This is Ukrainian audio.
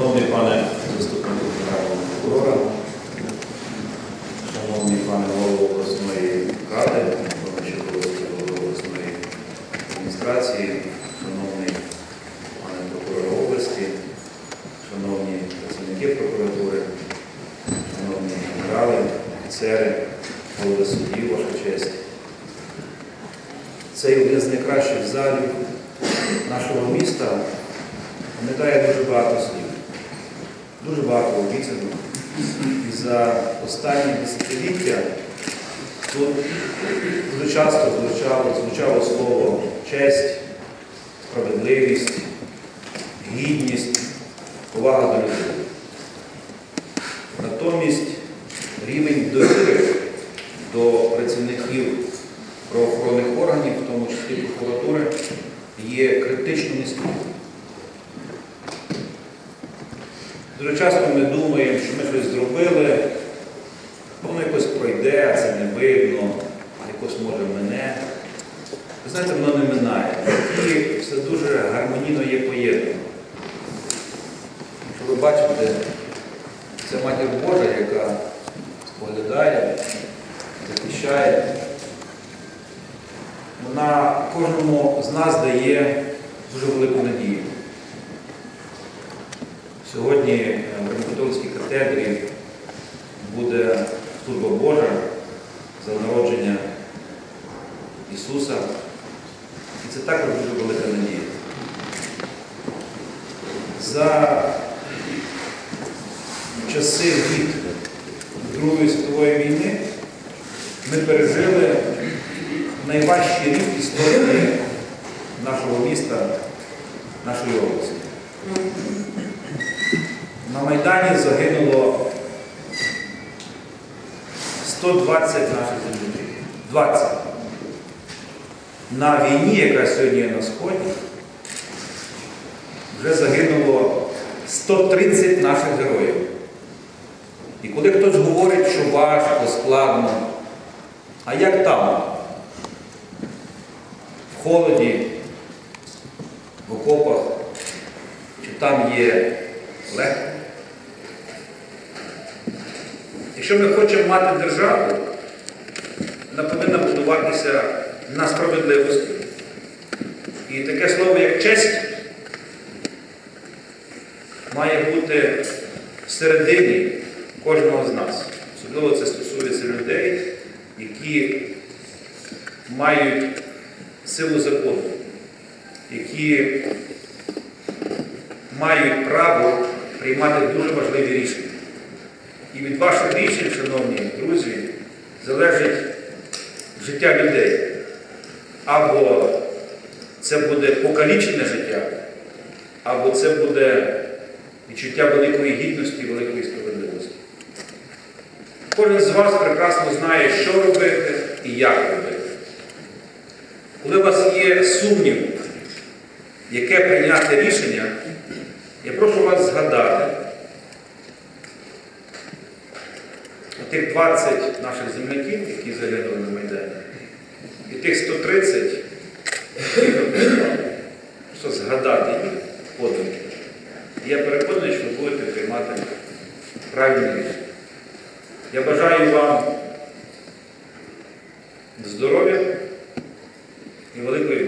Шановний пане заступник генерального прокурора, шановний пане голово обласної ради, Чеховський голови обласної адміністрації, шановний пане прокурор області, шановні працівники прокуратури, шановні генерали, офіцери, голови суддів, ваша честь. Цей один з найкращих залів нашого міста пам'ятає дуже багато слів, дуже багато обіцянок. І за останні десятиліття тут дуже часто звучало, звучало слово честь, справедливість, гідність, повага до людей. Натомість рівень довіри до працівників правоохоронних органів, в тому числі прокуратури, є критично низьким. Дуже часто ми думаємо, що ми щось зробили, воно якось пройде, це не видно, якось може мене. Ви знаєте, воно не минає. І все дуже гармонійно є поєднано. Якщо ви бачите, це матір Божа, яка споглядає, захищає. Вона кожному з нас дає дуже велику надію. Сьогодні е, в Римокатолицькій катедрі буде служба Божа за народження Ісуса. І це також дуже велика надія. За часи від Другої світової війни ми пережили найважчий рік історії нашого міста, нашої області. На Майдані загинуло 120 наших земляків. 20. На війні, яка сьогодні є на Сході, вже загинуло 130 наших героїв. І коли хтось говорить, що важко, складно, а як там? В холоді, в окопах, чи там є легко? Якщо ми хочемо мати державу, вона повинна будуватися на справедливості. І таке слово, як честь, має бути всередині кожного з нас. Особливо це стосується людей, які мають силу закону, які мають право приймати дуже важливі рішення. І від ваших рішень, шановні друзі, залежить життя людей. Або це буде покалічене життя, або це буде відчуття великої гідності, великої справедливості. Кожен з вас прекрасно знає, що робити і як робити. Коли у вас є сумнів, яке прийняти рішення, я прошу вас згадати тих 20 наших земляків, які загинули на Майдані, і тих 130, які що згадати їх подумки. Я переконаний, що ви будете приймати правильні рішення. Я бажаю вам здоров'я і великої.